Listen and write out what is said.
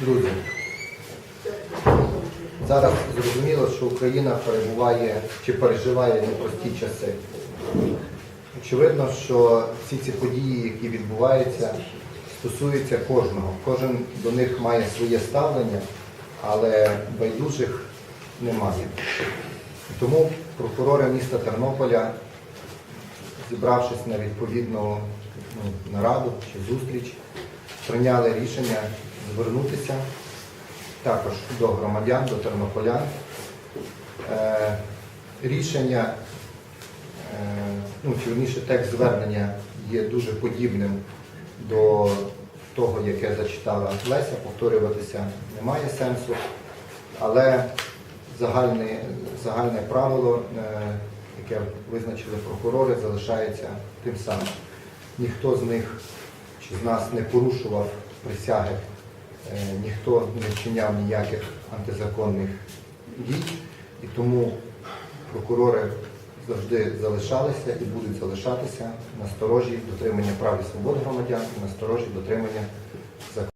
Друзі, зараз зрозуміло, що Україна перебуває чи переживає непрості часи. Очевидно, що всі ці події, які відбуваються, стосуються кожного. Кожен до них має своє ставлення, але байдужих немає. Тому прокурори міста Тернополя, зібравшись на відповідну ну, нараду чи зустріч, прийняли рішення звернутися також до громадян, до тернополян. Е, рішення, е, ну, вірніше текст звернення є дуже подібним до того, яке зачитала Леся, повторюватися немає сенсу, але загальне, загальне правило, е, яке визначили прокурори, залишається тим самим. Ніхто з них чи з нас не порушував присяги, ніхто не вчиняв ніяких антизаконних дій, і тому прокурори завжди залишалися і будуть залишатися на сторожі дотримання прав і свобод громадян на сторожі дотримання закону.